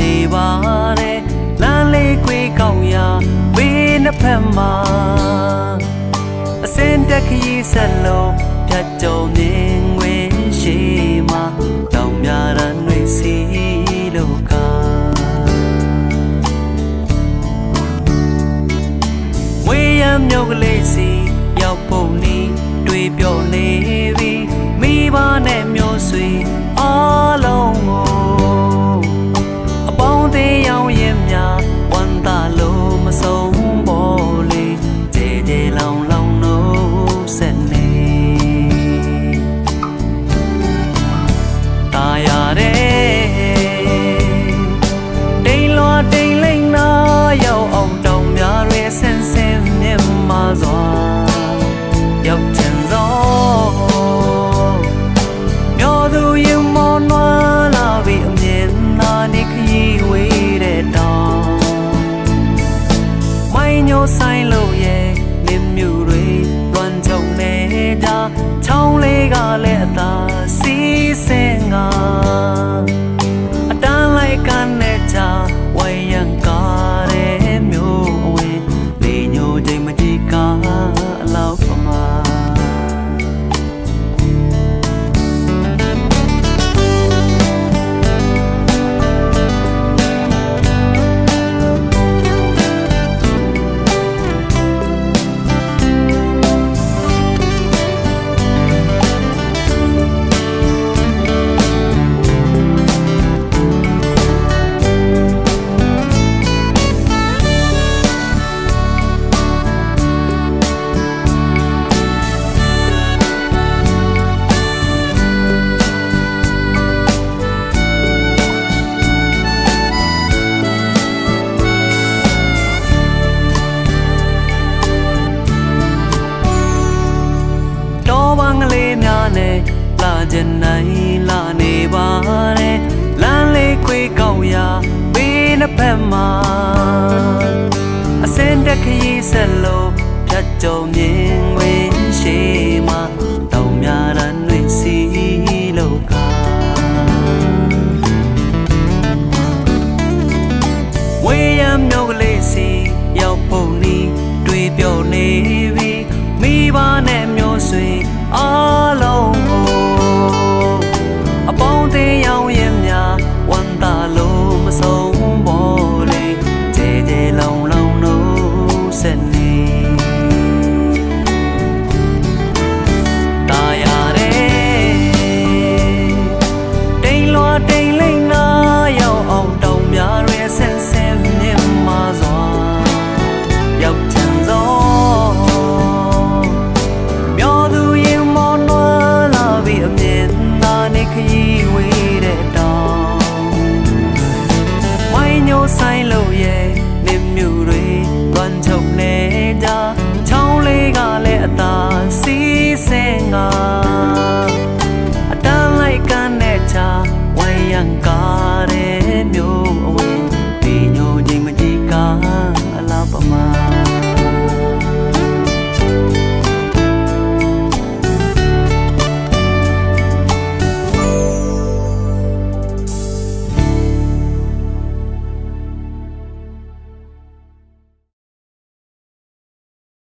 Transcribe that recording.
နေပါတယ်လမ်းလေးခွေကောင်းရာဘေးနှစ်ဖက်မှာအစင်တက်ခရီးဆက်လုံးဖြတ်ကြုံမြင်ဝင်ရှိမှာတောင်များရန်တွေစီလို့ကဝေးရန်မြို့ကလေးစီ မိုင်းညိုဆိုင်လို့ရဲ့မြင်မြူတွေလွမ်းချုံနေကြချောင်းလေးကလည်းအသာစီးစ လာကျင်နိုင်လာနေပါတယ်လမ်းလေးခွေကောက်ရာဘေးနှစ်ဖက်မှာအစင်တက်ခရီးဆက်လို့ဖြတ်ကြုံမြင်ဝင်ရှိမှာတောင်များရန်တွေစီလို့ကဝေးရန်မြို့ကလေးစီရောက်ဖို့နီးတွေ့ပြော့နေပြီမိဘနဲ့မျိုးဆွေအားလုံး